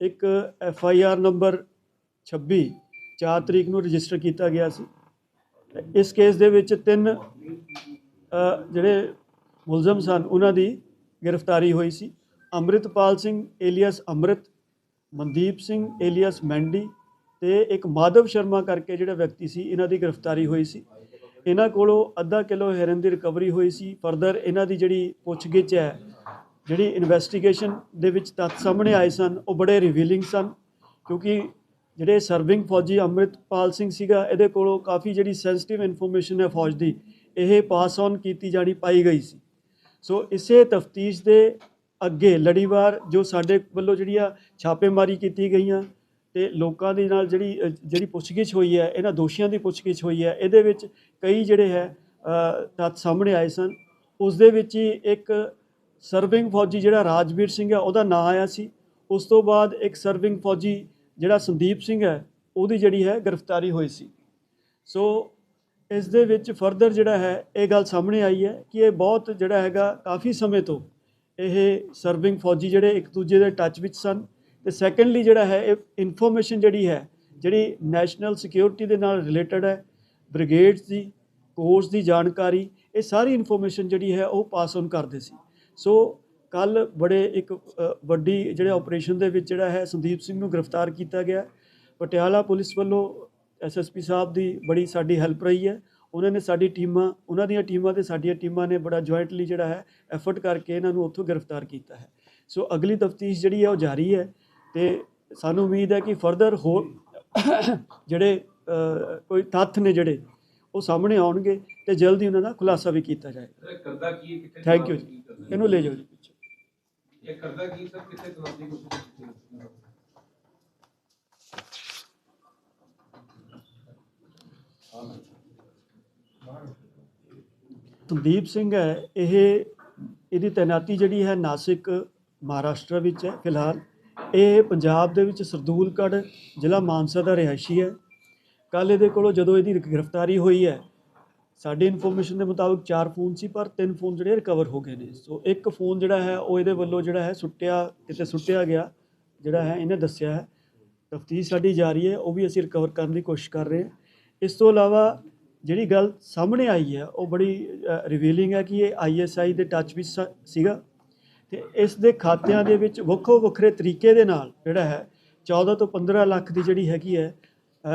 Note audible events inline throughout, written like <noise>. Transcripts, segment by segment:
ਇੱਕ F I R number 26 4 ਤਰੀਕ ਨੂੰ ਰਜਿਸਟਰ ਕੀਤਾ ਗਿਆ ਸੀ। ਇਸ ਕੇਸ ਦੇ ਵਿੱਚ ਤਿੰਨ ਜਿਹੜੇ ਮੁਲਜ਼ਮ ਸਨ, ਉਹਨਾਂ ਦੀ ਗ੍ਰਿਫਤਾਰੀ ਹੋਈ ਸੀ। Amritpal Singh alias Amrit, Mandeep Singh alias Mandy ਤੇ ਇੱਕ ਮਾਧਵ ਸ਼ਰਮਾ ਕਰਕੇ ਜਿਹੜਾ ਵਿਅਕਤੀ ਸੀ, ਇਹਨਾਂ ਦੀ ਗ੍ਰਿਫਤਾਰੀ ਹੋਈ ਸੀ। ਇਹਨਾਂ ਕੋਲੋਂ ਅੱਧਾ ਕਿਲੋ ਹੈਰਨ ਦੀ ਰਿਕਵਰੀ ਹੋਈ ਸੀ। ਫਰਦਰ ਇਹਨਾਂ ਦੀ ਜਿਹੜੀ ਪੁੱਛਗਿੱਛ ਹੈ ਜਿਹੜੀ ਇਨਵੈਸਟੀਗੇਸ਼ਨ ਦੇ ਵਿੱਚ ਤੱਥ ਸਾਹਮਣੇ ਆਏ ਸਨ, ਉਹ ਬੜੇ ਰਿਵੀਲਿੰਗ ਸਨ, ਕਿਉਂਕਿ ਜਿਹੜੇ ਸਰਵਿੰਗ ਫੌਜੀ ਅੰਮ੍ਰਿਤਪਾਲ ਸਿੰਘ ਸੀਗਾ, ਇਹਦੇ ਕੋਲੋਂ ਕਾਫੀ ਜਿਹੜੀ ਸੈਂਸਿਟਿਵ ਇਨਫੋਰਮੇਸ਼ਨ ਹੈ ਫੌਜ ਦੀ, ਇਹ ਪਾਸ ਔਨ ਕੀਤੀ ਜਾਣੀ ਪਾਈ ਗਈ ਸੀ। ਸੋ ਇਸੇ ਤਫਤੀਸ਼ ਦੇ ਅੱਗੇ ਲੜੀਵਾਰ ਜੋ ਸਾਡੇ ਵੱਲੋਂ ਜਿਹੜੀਆਂ ਛਾਪੇਮਾਰੀ ਕੀਤੀ ਗਈਆਂ ਤੇ ਲੋਕਾਂ ਦੇ ਨਾਲ ਜਿਹੜੀ ਜਿਹੜੀ ਪੁੱਛਗਿੱਛ ਹੋਈ ਹੈ, ਇਹਨਾਂ ਦੋਸ਼ੀਆਂ ਦੀ ਪੁੱਛਗਿੱਛ ਹੋਈ ਹੈ, ਇਹਦੇ ਵਿੱਚ ਕਈ ਜਿਹੜੇ ਹੈ ਤੱਥ ਸਾਹਮਣੇ ਆਏ ਸਨ। ਉਸ ਦੇ ਵਿੱਚ ਹੀ ਇੱਕ ਸਰਵਿੰਗ ਫੌਜੀ ਜਿਹੜਾ ਰਾਜਵੀਰ ਸਿੰਘ ਹੈ ਉਹਦਾ ਨਾਂ ਆਇਆ ਸੀ। ਉਸ ਤੋਂ ਬਾਅਦ ਇੱਕ ਸਰਵਿੰਗ ਫੌਜੀ ਜਿਹੜਾ ਸੰਦੀਪ ਸਿੰਘ ਹੈ, ਉਹਦੀ ਜਿਹੜੀ ਹੈ ਗ੍ਰਿਫਤਾਰੀ ਹੋਈ ਸੀ। ਸੋ ਇਸ ਦੇ ਵਿੱਚ ਫਰਦਰ ਜਿਹੜਾ ਹੈ, ਇਹ ਗੱਲ ਸਾਹਮਣੇ ਆਈ ਹੈ ਕਿ ਇਹ ਬਹੁਤ ਜਿਹੜਾ ਹੈਗਾ ਕਾਫੀ ਸਮੇਂ ਤੋਂ ਇਹ ਸਰਵਿੰਗ ਫੌਜੀ ਜਿਹੜੇ ਇੱਕ ਦੂਜੇ ਦੇ ਟੱਚ ਵਿੱਚ ਸਨ। ਤੇ ਸੈਕੰਡਲੀ ਜਿਹੜਾ ਹੈ, ਇਹ ਇਨਫੋਰਮੇਸ਼ਨ ਜਿਹੜੀ ਹੈ, ਜਿਹੜੀ ਨੈਸ਼ਨਲ ਸਿਕਿਉਰਿਟੀ ਦੇ ਨਾਲ ਰਿਲੇਟਡ ਹੈ ਬ੍ਰਿਗੇਡਸ ਦੀ ਕੋਰਸ ਦੀ ਜਾਣਕਾਰੀ, ਇਹ ਸਾਰੀ ਇਨਫੋਰਮੇਸ਼ਨ ਜਿਹੜੀ ਹੈ ਉਹ ਪਾਸ ਔਨ ਕਰਦੇ ਸੀ। ਸੋ ਕੱਲ ਬੜੇ ਇੱਕ ਵੱਡੀ ਜਿਹੜੇ ਆਪਰੇਸ਼ਨ ਦੇ ਵਿੱਚ ਜਿਹੜਾ ਹੈ, ਸੰਦੀਪ ਸਿੰਘ ਨੂੰ ਗ੍ਰਿਫਤਾਰ ਕੀਤਾ ਗਿਆ। ਪਟਿਆਲਾ ਪੁਲਿਸ ਵੱਲੋਂ ਐਸਐਸਪੀ ਸਾਹਿਬ ਦੀ ਬੜੀ ਸਾਡੀ ਹੈਲਪ ਰਹੀ ਹੈ। ਉਹਨਾਂ ਨੇ ਸਾਡੀ ਟੀਮਾਂ, ਉਹਨਾਂ ਦੀਆਂ ਟੀਮਾਂ ਤੇ ਸਾਡੀਆਂ ਟੀਮਾਂ ਨੇ ਬੜਾ ਜੁਆਇੰਟਲੀ ਜਿਹੜਾ ਹੈ ਐਫਰਟ ਕਰਕੇ ਇਹਨਾਂ ਨੂੰ ਉੱਥੋਂ ਗ੍ਰਿਫਤਾਰ ਕੀਤਾ ਹੈ। ਸੋ ਅਗਲੀ ਤਫਤੀਸ਼ ਜਿਹੜੀ ਹੈ, ਉਹ ਜਾਰੀ ਹੈ ਤੇ ਸਾਨੂੰ ਉਮੀਦ ਹੈ ਕਿ ਫਰਦਰ ਹੋ <coughs> ਜਿਹੜੇ ਕੋਈ ਤੱਥ ਨੇ ਜਿਹੜੇ ਉਹ ਸਾਹਮਣੇ ਆਉਣਗੇ ਤੇ ਜਲਦੀ ਉਹਨਾਂ ਦਾ ਖੁਲਾਸਾ ਵੀ ਕੀਤਾ ਜਾਏਗਾ। ਕਰਦਾ ਕੀ ਕਿੱਥੇ ਥੈਂਕ ਯੂ ਜੀ? ਇਹਨੂੰ ਲੈ ਜਾਓ ਜੀ ਪਿੱਛੇ। ਇਹ ਕਰਦਾ ਕੀ ਸਰ? ਕਿੱਥੇ ਕੁਝ ਕਿੱਥੇ ਸੰਦੀਪ ਸਿੰਘ ਹੈ ਇਹ ਇਹਦੀ ਤੈਨਾਤੀ ਜਿਹੜੀ ਹੈ ਨਾਸਿਕ ਮਹਾਰਾਸ਼ਟਰ ਵਿੱਚ ਹੈ ਫਿਲਹਾਲ। ਇਹ ਪੰਜਾਬ ਦੇ ਵਿੱਚ ਸਰਦੂਲਗੜ੍ਹ ਜ਼ਿਲ੍ਹਾ ਮਾਨਸਾ ਦਾ ਰਿਹਾਇਸ਼ੀ ਹੈ। ਕੱਲ ਇਹਦੇ ਕੋਲੋਂ ਜਦੋਂ ਇਹਦੀ ਗ੍ਰਿਫਤਾਰੀ ਹੋਈ ਹੈ, ਸਾਡੀ ਇਨਫੋਰਮੇਸ਼ਨ ਦੇ ਮੁਤਾਬਕ ਚਾਰ ਫੋਨ ਸੀ, ਪਰ ਤਿੰਨ ਫੋਨ ਜਿਹੜੇ ਰਿਕਵਰ ਹੋ ਗਏ ਨੇ। ਸੋ ਇੱਕ ਫੋਨ ਜਿਹੜਾ ਹੈ, ਉਹ ਇਹਦੇ ਵੱਲੋਂ ਜਿਹੜਾ ਹੈ ਸੁੱਟਿਆ, ਕਿਤੇ ਸੁੱਟਿਆ ਗਿਆ, ਜਿਹੜਾ ਹੈ, ਇਹਨੇ ਦੱਸਿਆ ਹੈ। ਤਫਤੀਸ਼ ਸਾਡੀ ਜਾਰੀ ਹੈ, ਉਹ ਵੀ ਅਸੀਂ ਰਿਕਵਰ ਕਰਨ ਦੀ ਕੋਸ਼ਿਸ਼ ਕਰ ਰਹੇ ਹਾਂ। ਇਸ ਤੋਂ ਇਲਾਵਾ ਜਿਹੜੀ ਗੱਲ ਸਾਹਮਣੇ ਆਈ ਹੈ, ਉਹ ਬੜੀ ਰਿਵੀਲਿੰਗ ਹੈ ਕਿ ਇਹ ਆਈਐਸਆਈ ਦੇ ਟੱਚ ਵਿੱਚ ਸ- ਸੀਗਾ ਤੇ ਇਸ ਦੇ ਖਾਤਿਆਂ ਦੇ ਵਿੱਚ ਵੱਖੋ ਵੱਖਰੇ ਤਰੀਕੇ ਦੇ ਨਾਲ ਜਿਹੜਾ ਹੈ 14 ਤੋਂ 15 ਲੱਖ ਦੀ ਜਿਹੜੀ ਹੈਗੀ ਹੈ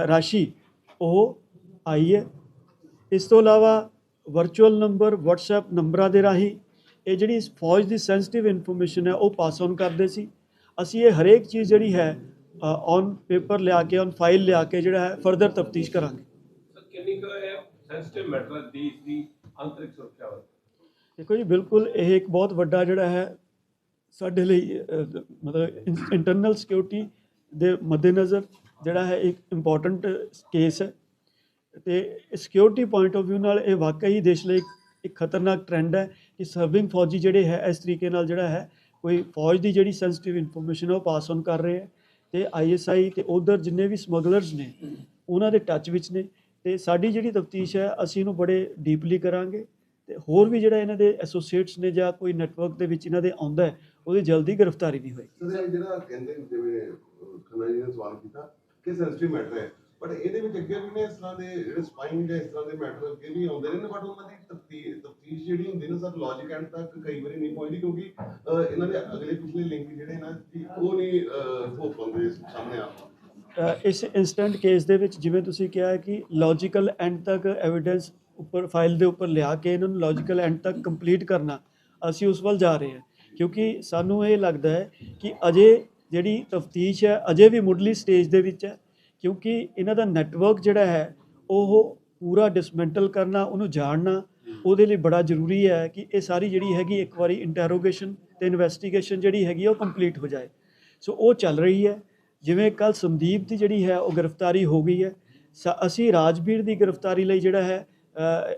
ਰਾਸ਼ੀ ਉਹ ਆਈ ਹੈ। ਇਸ ਤੋਂ ਇਲਾਵਾ ਵਰਚੁਅਲ ਨੰਬਰ WhatsApp ਨੰਬਰਾਂ ਦੇ ਰਾਹੀਂ ਇਹ ਜਿਹੜੀ ਫੌਜ ਦੀ ਸੈਂਸਿਟਿਵ ਇਨਫੋਰਮੇਸ਼ਨ ਹੈ ਉਹ ਪਾਸ ਔਨ ਕਰਦੇ ਸੀ। ਅਸੀਂ ਇਹ ਹਰੇਕ ਚੀਜ਼ ਜਿਹੜੀ ਹੈ ਔਨ ਪੇਪਰ ਲਿਆ ਕੇ ਔਨ ਫਾਈਲ ਲਿਆ ਕੇ ਜਿਹੜਾ ਹੈ ਫਰਦਰ ਤਫਤੀਸ਼ ਕਰਾਂਗੇ। ਸਰ ਕਿੰਨੀ ਕੁ ਇਹ ਸੈਂਸਿਟਿਵ ਮੈਟਰ ਦੇਸ਼ ਦੀ ਆਂਤਰਿਕ ਸੁਰੱਖਿਆ ਵਾਸਤੇ ਦੇਖੋ ਜੀ ਬਿਲਕੁਲ ਇਹ ਇੱਕ ਬਹੁਤ ਵੱਡਾ ਜਿਹੜਾ ਹੈ ਸਾਡੇ ਲਈ ਮਤਲਬ ਇੰਟਰਨਲ ਸਿਕਿਉਰਿਟੀ ਦੇ ਮੱਦੇਨਜ਼ਰ ਜਿਹੜਾ ਹੈ ਇੱਕ ਇੰਪੋਰਟੈਂਟ ਕੇਸ ਹੈ ਤੇ ਸਿਕਿਉਰਿਟੀ ਪੁਆਇੰਟ ਆਫ View ਨਾਲ ਇਹ ਵਾਕਈ ਹੀ ਦੇਸ਼ ਲਈ ਇੱਕ ਖਤਰਨਾਕ ਟ੍ਰੈਂਡ ਹੈ ਕਿ ਸਰਵਿੰਗ ਫੌਜੀ ਜਿਹੜੇ ਹੈ, ਇਸ ਤਰੀਕੇ ਨਾਲ ਜਿਹੜਾ ਹੈ, ਕੋਈ ਫੌਜ ਦੀ ਜਿਹੜੀ ਸੈਂਸਿਟਿਵ ਇਨਫੋਰਮੇਸ਼ਨ ਹੈ ਉਹ ਪਾਸ ਔਨ ਕਰ ਰਹੇ ਹੈ ਤੇ ਆਈਐਸਆਈ ਤੇ ਉਧਰ ਜਿੰਨੇ ਵੀ ਸਮਗਲਰਸ ਨੇ, ਉਹਨਾਂ ਦੇ ਟੱਚ ਵਿੱਚ ਨੇ ਤੇ ਸਾਡੀ ਜਿਹੜੀ ਤਫਤੀਸ਼ ਹੈ, ਅਸੀਂ ਇਹਨੂੰ ਬੜੇ ਡੀਪਲੀ ਕਰਾਂਗੇ ਤੇ ਹੋਰ ਵੀ ਜਿਹੜਾ ਇਹਨਾਂ ਦੇ ਐਸੋਸੀਏਟਸ ਨੇ ਜਾਂ ਕੋਈ ਨੈਟਵਰਕ ਦੇ ਵਿੱਚ ਇਹਨਾਂ ਦੇ ਆਉਂਦਾ ਉਹਦੀ ਜਲਦੀ ਗ੍ਰਿਫਤਾਰੀ ਵੀ ਹੋਏ ਜਿਹੜਾ ਕਹਿੰਦੇ ਜਿਵੇਂ ਖੰਨਾ ਜੀ ਨੇ ਸਵਾਲ ਕੀਤਾ ਕਿ ਸੈਂਸਿਟਿਵ ਮੈਟਰ ਹੈ? ਬਟ ਇਹਦੇ ਵਿੱਚ ਅੱਗੇ ਵੀ ਨੇ ਇਸ ਤਰ੍ਹਾਂ ਦੇ ਜਿਹੜੇ ਸਪਾਈਂਗ ਜਾਂ ਇਸ ਤਰ੍ਹਾਂ ਦੇ ਮੈਟਰ ਅੱਗੇ ਵੀ ਆਉਂਦੇ ਨੇ ਬਟ ਉਹਨਾਂ ਦੀ ਤਫਤੀਸ਼ ਤਫਤੀਸ਼ ਜਿਹੜੀ ਹੁੰਦੀ ਨਾ, ਸਰ ਲੌਜੀਕ ਐਂਡ ਤੱਕ ਕਈ ਵਾਰੀ ਨਹੀਂ ਪਹੁੰਚਦੀ ਕਿਉਂਕਿ ਇਹਨਾਂ ਦੇ ਅਗਲੇ ਪਿਛਲੇ ਲਿੰਕ ਜਿਹੜੇ ਨਾ ਉਹ ਨਹੀਂ ਹੋ ਪਾਉਂਦੇ ਸਾਹਮਣੇ ਆ ਇਸ ਇਨਸਟੈਂਟ ਕੇਸ ਦੇ ਵਿੱਚ ਜਿਵੇਂ ਤੁਸੀਂ ਕਿਹਾ ਹੈ ਕਿ ਲੌਜੀਕਲ ਐਂਡ ਤੱਕ ਐਵੀਡੈਂਸ ਉੱਪਰ ਫਾਈਲ ਦੇ ਉੱਪਰ ਲਿਆ ਕੇ ਇਹਨਾਂ ਨੂੰ ਲੌਜੀਕਲ ਐਂਡ ਤੱਕ ਕੰਪਲੀਟ ਕਰਨਾ, ਅਸੀਂ ਉਸ ਵੱਲ ਜਾ ਰਹੇ ਹਾਂ। ਕਿਉਂਕਿ ਸਾਨੂੰ ਇਹ ਲੱਗਦਾ ਹੈ ਕਿ ਅਜੇ ਜਿਹੜੀ ਤਫਤੀਸ਼ ਹੈ, ਅਜੇ ਵੀ ਮੁੱਢਲੀ ਸਟੇਜ ਦੇ ਵਿੱਚ ਹੈ, ਕਿਉਂਕਿ ਇਹਨਾਂ ਦਾ ਨੈਟਵਰਕ ਜਿਹੜਾ ਹੈ, ਉਹ ਪੂਰਾ ਡਿਸਮੈਂਟਲ ਕਰਨਾ, ਉਹਨੂੰ ਜਾਣਨਾ ਉਹਦੇ ਲਈ ਬੜਾ ਜ਼ਰੂਰੀ ਹੈ ਕਿ ਇਹ ਸਾਰੀ ਜਿਹੜੀ ਹੈਗੀ ਇੱਕ ਵਾਰੀ ਇੰਟਰੋਗੇਸ਼ਨ ਤੇ ਇਨਵੈਸਟੀਗੇਸ਼ਨ ਜਿਹੜੀ ਹੈਗੀ ਉਹ ਕੰਪਲੀਟ ਹੋ ਜਾਏ। ਸੋ ਉਹ ਚੱਲ ਰਹੀ ਹੈ। ਜਿਵੇਂ ਕੱਲ ਸੰਦੀਪ ਦੀ ਜਿਹੜੀ ਹੈ, ਉਹ ਗ੍ਰਿਫਤਾਰੀ ਹੋ ਗਈ ਹੈ। ਸ- ਅਸੀਂ ਰਾਜਵੀਰ ਦੀ ਗ੍ਰਿਫਤਾਰੀ ਲਈ ਜਿਹੜਾ ਹੈ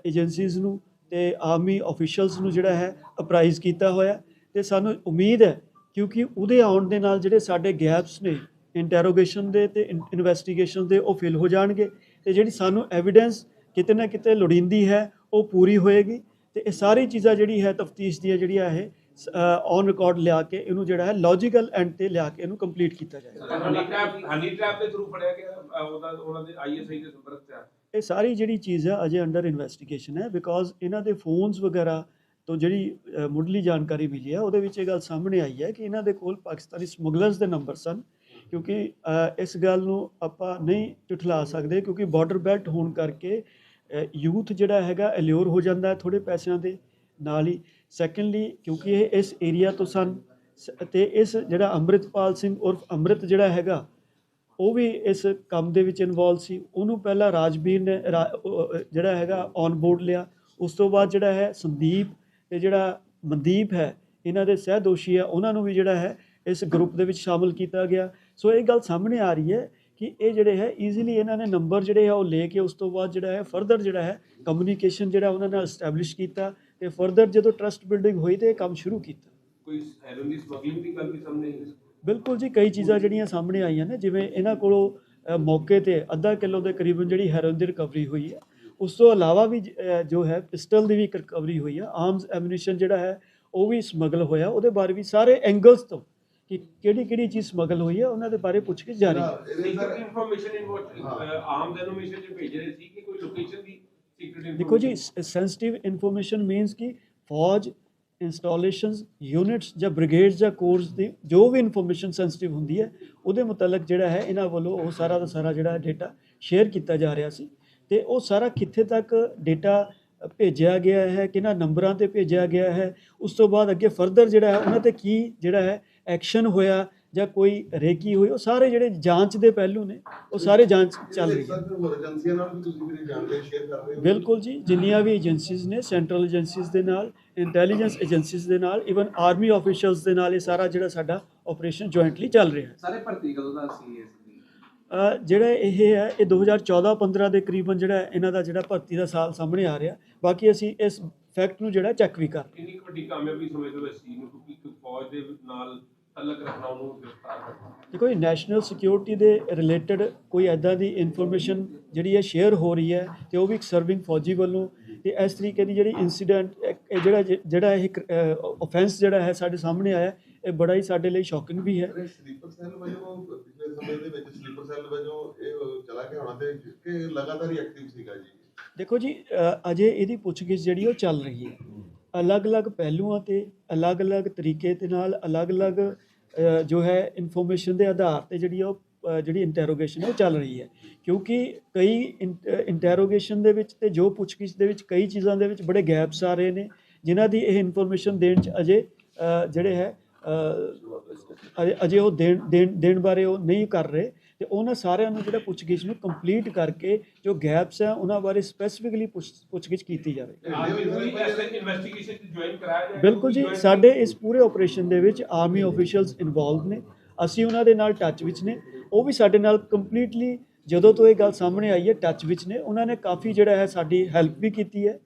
ਏਜੰਸੀਜ਼ ਨੂੰ ਤੇ ਆਰਮੀ ਅਫੀਸ਼ੀਅਲਸ ਨੂੰ ਜਿਹੜਾ ਹੈ ਅਪਰਾਈਜ਼ ਕੀਤਾ ਹੋਇਆ ਤੇ ਸਾਨੂੰ ਉਮੀਦ ਹੈ ਕਿਉਂਕਿ ਉਹਦੇ ਆਉਣ ਦੇ ਨਾਲ ਜਿਹੜੇ ਸਾਡੇ ਗੈਪਸ ਨੇ ਇੰਟਰੋਗੇਸ਼ਨ ਦੇ ਤੇ ਇਨਵੈਸਟੀਗੇਸ਼ਨ ਦੇ ਉਹ ਫਿਲ ਹੋ ਜਾਣਗੇ ਤੇ ਜਿਹੜੀ ਸਾਨੂੰ ਐਵੀਡੈਂਸ ਕਿਤੇ ਨਾ ਕਿਤੇ ਲੋੜੀਂਦੀ ਹੈ ਉਹ ਪੂਰੀ ਹੋਏਗੀ ਤੇ ਇਹ ਸਾਰੀ ਚੀਜ਼ਾਂ ਜਿਹੜੀ ਹੈ ਤਫਤੀਸ਼ ਦੀਆਂ ਜਿਹੜੀਆਂ ਇਹ ਔਨ ਰਿਕਾਰਡ ਲਿਆ ਕੇ ਇਹਨੂੰ ਜਿਹੜਾ ਹੈ ਲੌਜੀਕਲ ਐਂਡ ਤੇ ਲਿਆ ਕੇ ਇਹਨੂੰ ਕੰਪਲੀਟ ਕੀਤਾ ਜਾਏਗਾ। ਹਨੀ ਟ੍ਰੈਪ ਹਨੀ ਟ੍ਰੈਪ ਦੇ ਥਰੂ ਫੜਿਆ ਗਿਆ ਉਹਦਾ ਉਹਨਾਂ ਦੇ ਆਈਐਸਆਈ ਦੇ ਸੰਪਰਕ ਚ ਆ? ਇਹ ਸਾਰੀ ਜਿਹੜੀ ਚੀਜ਼ ਹੈ ਅਜੇ ਅੰਡਰ ਇਨਵੈਸਟੀਗੇਸ਼ਨ ਹੈ ਬਿਕੋਜ਼ ਇਹਨਾਂ ਦੇ ਫੋਨਸ ਵਗੈਰਾ ਤੋਂ ਜਿਹੜੀ ਮੁੱਢਲੀ ਜਾਣਕਾਰੀ ਮਿਲੀ ਹੈ, ਉਹਦੇ ਵਿੱਚ ਇਹ ਗੱਲ ਸਾਹਮਣੇ ਆਈ ਹੈ ਕਿ ਇਹਨਾਂ ਦੇ ਕੋਲ ਪਾਕਿਸਤਾਨੀ ਸਮਗਲਰਸ ਦੇ ਨੰਬਰ ਸਨ, ਕਿਉਂਕਿ ਇਸ ਗੱਲ ਨੂੰ ਆਪਾਂ ਨਹੀਂ ਝੁਠਲਾ ਸਕਦੇ ਕਿਉਂਕਿ ਬਾਰਡਰ ਬੈਲਟ ਹੋਣ ਕਰਕੇ ਯੂਥ ਜਿਹੜਾ ਹੈਗਾ ਅਲਿਓਰ ਹੋ ਜਾਂਦਾ ਹੈ ਥੋੜੇ ਪੈਸਿਆਂ ਦੇ ਨਾਲ ਹੀ। ਸੈਕੰਡਲੀ ਕਿਉਂਕਿ ਇਹ ਇਸ ਏਰੀਆ ਤੋਂ ਸਨ, ਸ- ਤੇ ਇਸ ਜਿਹੜਾ ਅੰਮ੍ਰਿਤਪਾਲ ਸਿੰਘ ਉਰਫ ਅੰਮ੍ਰਿਤ ਜਿਹੜਾ ਹੈਗਾ, ਉਹ ਵੀ ਇਸ ਕੰਮ ਦੇ ਵਿੱਚ ਇਨਵੋਲਵ ਸੀ। ਉਹਨੂੰ ਪਹਿਲਾਂ ਰਾਜਵੀਰ ਨੇ ਰਾ- ਜਿਹੜਾ ਹੈਗਾ ਔਨ ਬੋਰਡ ਲਿਆ। ਉਸ ਤੋਂ ਬਾਅਦ ਜਿਹੜਾ ਹੈ ਸੰਦੀਪ ਤੇ ਜਿਹੜਾ ਮਨਦੀਪ ਹੈ ਇਹਨਾਂ ਦੇ ਸਹਿ ਦੋਸ਼ੀ ਹੈ ਉਹਨਾਂ ਨੂੰ ਵੀ ਜਿਹੜਾ ਹੈ ਇਸ ਗਰੁੱਪ ਦੇ ਵਿੱਚ ਸ਼ਾਮਲ ਕੀਤਾ ਗਿਆ। ਸੋ ਇਹ ਗੱਲ ਸਾਹਮਣੇ ਆ ਰਹੀ ਹੈ ਕਿ ਇਹ ਜਿਹੜੇ ਹੈ ਈਜ਼ੀਲੀ ਇਹਨਾਂ ਨੇ ਨੰਬਰ ਜਿਹੜੇ ਆ ਉਹ ਲੈ ਕੇ ਉਸ ਤੋਂ ਬਾਅਦ ਜਿਹੜਾ ਹੈ ਫਰਦਰ ਜਿਹੜਾ ਹੈ ਕਮਿਊਨੀਕੇਸ਼ਨ ਜਿਹੜਾ ਉਹਨਾਂ ਨਾਲ ਐਸਟੈਬਲਿਸ਼ ਕੀਤਾ ਤੇ ਫਰਦਰ ਜਦੋਂ ਟਰਸਟ ਬਿਲਡਿੰਗ ਹੋਈ ਤੇ ਇਹ ਕੰਮ ਸ਼ੁਰੂ ਕੀਤਾ। ਕੋਈ ਹੈਰੋਇਨ ਦੀ ਸਮਗਲਿੰਗ ਦੀ ਗੱਲ ਵੀ ਸਾਹਮਣੇ ਆਈ ਬਿਲਕੁਲ ਜੀ ਕਈ ਚੀਜ਼ਾਂ ਜਿਹੜੀਆਂ ਸਾਹਮਣੇ ਆਈਆਂ ਨੇ ਜਿਵੇਂ ਇਹਨਾਂ ਕੋਲੋਂ ਮੌਕੇ ਤੇ ਅੱਧਾ ਕਿਲੋ ਦੇ ਕਰੀਬਨ ਜਿਹੜੀ ਹੈਰੋਇਨ ਦੀ ਰਿਕਵਰੀ ਹੋਈ ਹੈ ਉਸ ਤੋਂ ਇਲਾਵਾ ਵੀ ਜ- ਹੈ ਪਿਸਟਲ ਦੀ ਵੀ ਰਿਕਵਰੀ ਹੋਈ ਹੈ ਆਰਮਸ ਐਮੂਨੀਸ਼ਨ ਜਿਹੜਾ ਹੈ ਉਹ ਵੀ ਸਮਗਲ ਹੋਇਆ। ਉਹਦੇ ਬਾਰੇ ਵੀ ਸਾਰੇ ਐਂਗਲਸ ਤੋਂ ਕਿ ਕਿਹੜੀ ਕਿਹੜੀ ਚੀਜ਼ ਸਮਗਲ ਹੋਈ ਹੈ ਉਹਨਾਂ ਦੇ ਬਾਰੇ ਜਾਰੀ ਹੈ। ਇਨਫੋਰਮੇਸ਼ਨ ਹਾਂ। ਚ ਭੇਜ ਰਹੇ ਸੀ ਕਿ ਕੋਈ ਲੋਕੇਸ਼ਨ ਦੀ ਸੀਕ੍ਰੀਟ ਦੇਖੋ ਜੀ ਸੈਂਸਿਟਿਵ ਇਨਫੋਰਮੇਸ਼ਨ ਮੀਨਸ ਕਿ ਫੌਜ ਇੰਸਟਾਲੇਸ਼ਨਸ ਯੂਨਿਟਸ ਜਾਂ ਬ੍ਰਿਗੇਡਸ ਜਾਂ ਕੋਰਸ ਦੀ ਜੋ ਵੀ ਇਨਫੋਰਮੇਸ਼ਨ ਸੈਂਸਿਟਿਵ ਹੁੰਦੀ ਹੈ ਉਹਦੇ ਮੁਤਲਕ ਜਿਹੜਾ ਹੈ ਇਹਨਾਂ ਵੱਲੋਂ ਉਹ ਸਾਰਾ ਦਾ ਸਾਰਾ ਜਿਹੜਾ ਡਾਟਾ ਸ਼ੇਅਰ ਕੀਤਾ ਜਾ ਰਿਹਾ ਸੀ। ਤੇ ਉਹ ਸਾਰਾ ਕਿੱਥੇ ਤੱਕ ਡਾਟਾ ਭੇਜਿਆ ਗਿਆ ਹੈ ਕਿਹਨਾਂ ਨੰਬਰਾਂ ਤੇ ਭੇਜਿਆ ਗਿਆ ਹੈ ਉਸ ਤੋਂ ਬਾਅਦ ਅੱਗੇ ਫਰਦਰ ਜਿਹੜਾ ਹੈ ਉਹਨਾਂ ਤੇ ਕੀ ਜਿਹੜਾ ਹੈ ਐਕਸ਼ਨ ਹੋਇਆ ਜਾਂ ਕੋਈ ਰੇਕੀ ਹੋਈ ਉਹ ਸਾਰੇ ਜਿਹੜੇ ਜਾਂਚ ਦੇ ਪਹਿਲੂ ਨੇ ਉਹ ਸਾਰੇ ਜਾਂਚ ਚੱਲ ਰਹੀ ਹੈ। ਸਰ ਫਿਰ ਹੋਰ ਏਜੰਸੀਆਂ ਨਾਲ ਵੀ ਤੁਸੀਂ ਮੇਰੀ ਜਾਣਕਾਰੀ ਸ਼ੇਅਰ ਕਰ ਰਹੇ ਹੋ। ਬਿਲਕੁਲ ਜੀ ਜਿੰਨੀਆਂ ਵੀ ਏਜੰਸੀਜ਼ ਨੇ ਸੈਂਟਰਲ ਏਜੰਸੀਜ਼ ਦੇ ਨਾਲ ਇੰਟੈਲੀਜੈਂਸ ਏਜੰਸੀਜ਼ ਦੇ ਨਾਲ ਇਵਨ ਆਰਮੀ ਆਫੀਸ਼ੀਅਲਸ ਦੇ ਨਾਲ ਇਹ ਸਾਰਾ ਜਿਹੜਾ ਸਾਡਾ ਆਪਰੇਸ਼ਨ ਜੁਆਇੰਟਲੀ ਚੱਲ ਰਿਹਾ ਹੈ। ਸਾਰੇ ਭਰਤੀ ਕਦੋਂ ਦਾ ਸੀ ਇਸ ਜਿਹੜਾ ਇਹ ਹੈ ਇਹ 2014-15 ਦੇ ਕਰੀਬਨ ਜਿਹੜਾ ਇਹਨਾਂ ਦਾ ਜਿਹੜਾ ਭਰਤੀ ਦਾ ਸਾਲ ਸਾਹਮਣੇ ਆ ਰਿਹਾ। ਬਾਕੀ ਅਸੀਂ ਇਸ ਫੈਕਟ ਨੂੰ ਜਿਹੜਾ ਚੈੱਕ ਵੀ ਕਰ ਰਹੇ ਕਿੰਨੀ ਵੱਡੀ ਕਾਮਯਾਬੀ ਸਮਝਦੇ ਹੋ ਇਸ ਚੀਜ਼ ਨੂੰ ਕਿਉਂਕਿ ਇੱਕ ਫੌਜ ਦੇ ਨਾਲ ਤਲਕ ਰੱਖਣਾ ਉਹਨੂੰ ਗ੍ਰਿਫਤਾਰ ਕਰਨਾ। ਦੇਖੋ ਇਹ ਨੈਸ਼ਨਲ ਸਿਕਿਉਰਿਟੀ ਦੇ ਰਿਲੇਟਡ ਕੋਈ ਐਦਾਂ ਦੀ ਇਨਫੋਰਮੇਸ਼ਨ ਜਿਹੜੀ ਹੈ ਸ਼ੇਅਰ ਹੋ ਰਹੀ ਹੈ ਤੇ ਉਹ ਵੀ ਇੱਕ ਸਰਵਿੰਗ ਫੌਜੀ ਵੱਲੋਂ। ਤੇ ਇਸ ਤਰੀਕੇ ਦੀ ਜਿਹੜੀ ਇਨਸੀਡੈਂਟ ਇਹ ਜਿਹੜਾ ਜਿਹੜਾ ਇਹ ਆਫੈਂਸ ਜਿਹੜਾ ਹੈ ਸਾਡੇ ਸਾਹਮਣੇ ਆਇਆ ਇਹ ਬੜਾ ਹੀ ਸਾਡੇ ਲਈ ਸ਼ੌਕਿੰਗ ਵੀ ਹੈ। ਸੈੱਲ ਵਜੋਂ ਪਿਛਲੇ ਸਮੇਂ ਦੇ ਵਿੱਚ ਸਲੀਪਰ ਸੈੱਲ ਵਜੋਂ ਇਹ ਚਲਾ ਕੇ ਆਉਣਾ ਤੇ ਕਿ ਲਗਾਤਾਰ ਹੀ ਐਕਟਿਵ ਸੀਗਾ ਜੀ? ਦੇਖੋ ਜੀ ਅਜੇ ਇਹਦੀ ਪੁੱਛਗਿੱਛ ਜਿਹੜੀ ਉਹ ਚੱਲ ਰਹੀ ਹੈ। ਅਲੱਗ-ਅਲੱਗ ਪਹਿਲੂਆਂ ਤੇ ਅਲੱਗ-ਅਲੱਗ ਤਰੀਕੇ ਦੇ ਨਾਲ ਅਲੱਗ-ਅਲੱਗ ਜੋ ਹੈ ਇਨਫੋਰਮੇਸ਼ਨ ਦੇ ਆਧਾਰ ਤੇ ਜਿਹੜੀ ਉਹ ਜਿਹੜੀ ਇੰਟਰੋਗੇਸ਼ਨ ਹੈ ਉਹ ਚੱਲ ਰਹੀ ਹੈ। ਕਿਉਂਕਿ ਕਈ ਇੰਟਰੋਗੇਸ਼ਨ ਦੇ ਵਿੱਚ ਤੇ ਜੋ ਪੁੱਛਗਿੱਛ ਦੇ ਵਿੱਚ ਕਈ ਚੀਜ਼ਾਂ ਦੇ ਵਿੱਚ ਬੜੇ ਗੈਪਸ ਆ ਰਹੇ ਨੇ, ਜਿਨ੍ਹਾਂ ਦੀ ਇਹ ਇਨਫੋਰਮੇਸ਼ਨ ਦੇਣ ਚ ਅਜੇ ਜਿਹੜੇ ਹੈ ਅਜੇ- ਅਜੇ ਉਹ ਦੇਣ ਦੇਣ ਦੇਣ ਬਾਰੇ ਉਹ ਨਹੀਂ ਕਰ ਰਹੇ ਤੇ ਉਹਨਾਂ ਸਾਰਿਆਂ ਨੂੰ ਜਿਹੜਾ ਪੁੱਛਗਿੱਛ ਨੂੰ ਕੰਪਲੀਟ ਕਰਕੇ ਜੋ ਗੈਪਸ ਹੈ ਉਹਨਾਂ ਬਾਰੇ ਸਪੈਸੀਫਿਕਲੀ ਪੁੱਛਗਿੱਛ ਕੀਤੀ ਜਾਵੇ। ਬਿਲਕੁਲ ਜੀ ਸਾਡੇ ਇਸ ਪੂਰੇ ਆਪਰੇਸ਼ਨ ਦੇ ਵਿੱਚ ਆਰਮੀ ਆਫੀਸ਼ੀਅਲਸ ਇਨਵੋਲਵ ਨੇ। ਅਸੀਂ ਉਹਨਾਂ ਦੇ ਨਾਲ ਟੱਚ ਵਿੱਚ ਨੇ। ਉਹ ਵੀ ਸਾਡੇ ਨਾਲ ਕੰਪਲੀਟਲੀ ਜਦੋਂ ਤੋਂ ਇਹ ਗੱਲ ਸਾਹਮਣੇ ਆਈ ਹੈ ਟੱਚ ਵਿੱਚ ਨੇ। ਉਹਨਾਂ ਨੇ ਕਾਫੀ ਜਿਹੜਾ ਹੈ ਸਾਡੀ ਹੈਲਪ ਵੀ ਕੀਤੀ ਹੈ।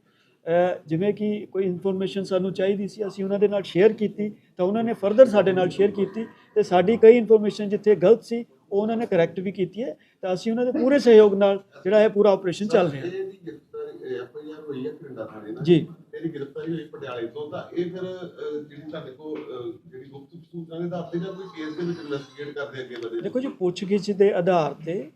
ਜਿਵੇਂ ਕਿ ਕੋਈ ਇਨਫੋਰਮੇਸ਼ਨ ਸਾਨੂੰ ਚਾਹੀਦੀ ਸੀ ਅਸੀਂ ਉਹਨਾਂ ਦੇ ਨਾਲ ਸ਼ੇਅਰ ਕੀਤੀ ਤਾਂ ਉਹਨਾਂ ਨੇ ਫਰਦਰ ਸਾਡੇ ਨਾਲ ਸ਼ੇਅਰ ਕੀਤੀ ਤੇ ਸਾਡੀ ਕਈ ਇਨਫੋਰਮੇਸ਼ਨ ਜਿੱਥੇ ਗਲਤ ਸੀ ਉਹ ਉਹਨਾਂ ਨੇ ਕਰੈਕਟ ਵੀ ਕੀਤੀ ਹੈ ਤਾਂ ਅਸੀਂ ਉਹਨਾਂ ਦੇ ਪੂਰੇ ਸਹਿਯੋਗ ਨਾਲ ਜਿਹੜਾ ਹੈ ਪੂਰਾ ਆਪਰੇਸ਼ਨ ਚੱਲ ਰਿਹਾ ਹੈ। ਹੋਈ ਕਰਿੰਡਾ ਥਾਣੇ ਨਾਲ? ਜੀ। ਇਹਦੀ ਗ੍ਰਿਫਤਾਰੀ ਹੋਈ ਪਟਿਆਲੇ ਤੋਂ ਤਾਂ ਇਹ ਫਿਰ ਅਹ, ਜਿਹੜੀ ਤੁਹਾਡੇ ਕੋਲ ਅਹ, ਜਿਹੜੀ ਗੁਪਤ ਸੂਚਨਾ ਦੇ ਆਧਾਰ ਤੇ ਜਾਂ ਕੋਈ ਕੇਸ ਦੇ ਵਿੱਚ ਇਨਵੈਸਟੀਗੇਟ ਕਰਦੇ ਅੱਗੇ ਵਧੇ? ਦੇਖੋ ਜੀ ਪੁੱਛਗਿੱਛ ਦੇ ਆਧਾਰ ਤੇ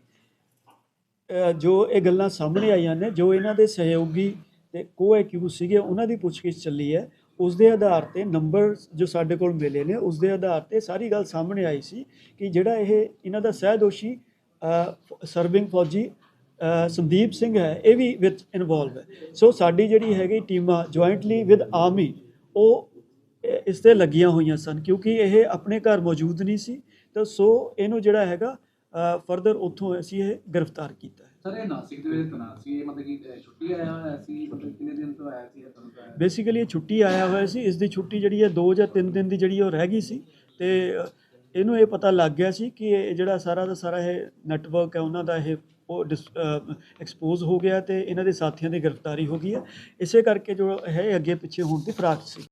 ਜੋ ਇਹ ਗੱਲਾਂ ਸਾਹਮਣੇ ਆਈਆਂ ਨੇ ਜੋ ਇਹਨਾਂ ਦੇ ਸਹਿਯੋਗੀ ਤੇ ਕੋ ਐਕਿਊਜ਼ ਸੀਗੇ, ਉਹਨਾਂ ਦੀ ਪੁੱਛਗਿੱਛ ਚੱਲੀ ਹੈ। ਉਸ ਦੇ ਆਧਾਰ ਤੇ ਨੰਬਰ ਜੋ ਸਾਡੇ ਕੋਲ ਮਿਲੇ ਨੇ ਉਸ ਦੇ ਆਧਾਰ ਤੇ ਸਾਰੀ ਗੱਲ ਸਾਹਮਣੇ ਆਈ ਸੀ ਕਿ ਜਿਹੜਾ ਇਹ ਇਹਨਾਂ ਦਾ ਸਹਿ ਦੋਸ਼ੀ ਸਰਵਿੰਗ ਫੌਜੀ ਸੰਦੀਪ ਸਿੰਘ ਹੈ, ਇਹ ਵੀ ਵਿੱਚ ਇਨਵੋਲਵ ਹੈ। ਸੋ ਸਾਡੀ ਜਿਹੜੀ ਹੈਗੀ ਟੀਮਾਂ ਜੁਆਇੰਟਲੀ ਵਿਦ ਆਰਮੀ ਉਹ ਇਸ ਤੇ ਲੱਗੀਆਂ ਹੋਈਆਂ ਸਨ ਕਿਉਂਕਿ ਇਹ ਆਪਣੇ ਘਰ ਮੌਜੂਦ ਨਹੀਂ ਸੀ। ਤਾਂ ਸੋ ਇਹਨੂੰ ਜਿਹੜਾ ਹੈਗਾ ਫਰਦਰ ਉੱਥੋਂ ਅਸੀਂ ਇਹ ਗ੍ਰਿਫਤਾਰ ਕੀਤਾ। ਸਰ, ਇਹ ਨਾਸਿਕ ਦੇ ਵਿੱਚ ਤਨਾਤ ਮਤਲਬ ਕਿ ਛੁੱਟੀ ਆਇਆ ਹੋਇਆ ਸੀ, ਮਤਲਬ ਕਿੰਨੇ ਦਿਨ ਤੋਂ ਆਇਆ ਸੀ ਬੇਸਿਕਲੀ ਇਹ ਛੁੱਟੀ ਆਇਆ ਹੋਇਆ ਸੀ, ਇਸ ਦੀ ਛੁੱਟੀ ਜਿਹੜੀ ਹੈ 2 ਜਾਂ 3 ਦਿਨ ਦੀ ਜਿਹੜੀ ਉਹ ਰਹਿ ਗਈ ਸੀ। ਤੇ ਇਹਨੂੰ ਇਹ ਪਤਾ ਲੱਗ ਗਿਆ ਸੀ ਕਿ ਇਹ ਜਿਹੜਾ ਸਾਰਾ ਦਾ ਸਾਰਾ ਇਹ ਨੈਟਵਰਕ ਹੈ, ਉਹਨਾਂ ਦਾ ਇਹ ਉਹ ਐਕਸਪੋਜ਼ ਹੋ ਗਿਆ ਤੇ ਇਹਨਾਂ ਦੇ ਸਾਥੀਆਂ ਦੀ ਗ੍ਰਿਫਤਾਰੀ ਹੋ ਗਈ ਹੈ। ਇਸੇ ਕਰਕੇ ਜੋ ਹੈ ਇਹ ਅੱਗੇ ਪਿੱਛੇ ਹੋਣ ਦੀ ਫਰਾਕ ਸੀ।